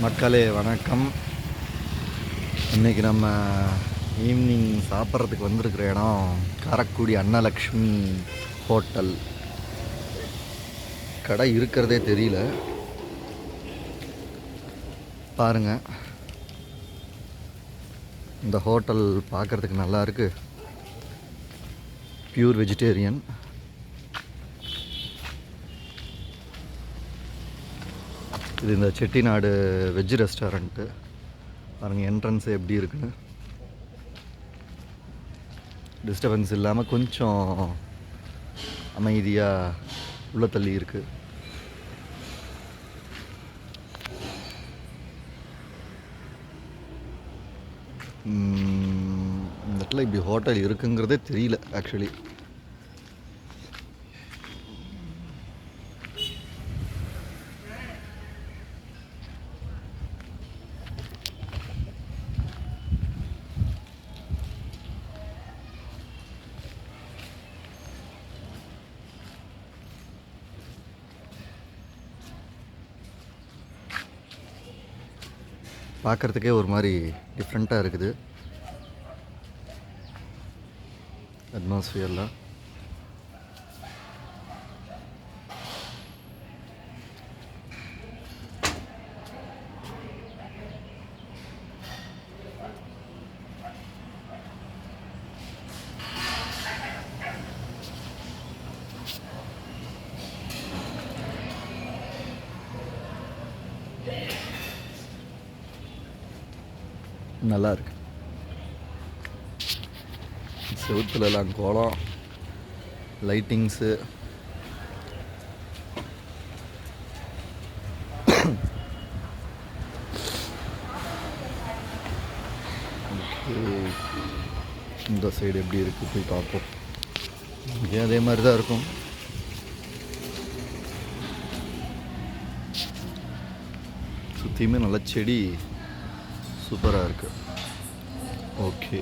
மக்களே வணக்கம். இன்றைக்கி நம்ம ஈவினிங் சாப்பிட்றதுக்கு வந்திருக்கிற இடம் காரக்குடி அன்னலக்ஷ்மி ஹோட்டல் கடை இருக்கிறதே தெரியல. பாருங்கள் இந்த ஹோட்டல் பார்க்குறதுக்கு நல்லா இருக்குது ப்யூர் வெஜிடேரியன் இது இந்த செட்டிநாடு வெஜ் ரெஸ்டாரண்ட்டு பாருங்கள் என்ட்ரன்ஸ் எப்படி இருக்குன்னு. டிஸ்டர்பன்ஸ் இல்லாமல் கொஞ்சம் அமைதியாக உள்ள தள்ளி இருக்குது இந்த இடத்துல இப்படி ஹோட்டல் இருக்குங்கிறதே தெரியல ஆக்சுவலி பார்க்குறதுக்கே ஒரு மாதிரி டிஃப்ரெண்ட்டாக இருக்குது. அட்மாஸ்ஃபியர்லாம் நல்லா இருக்கு செவுத்துலலாம் கோலம் லைட்டிங்ஸு இந்த சைடு எப்படி இருக்குது போய் பார்ப்போம். இங்கேயும் அதே மாதிரி தான் இருக்கும். சுற்றியுமே நல்ல செடி. சூப்பராக இருக்குது ஓகே.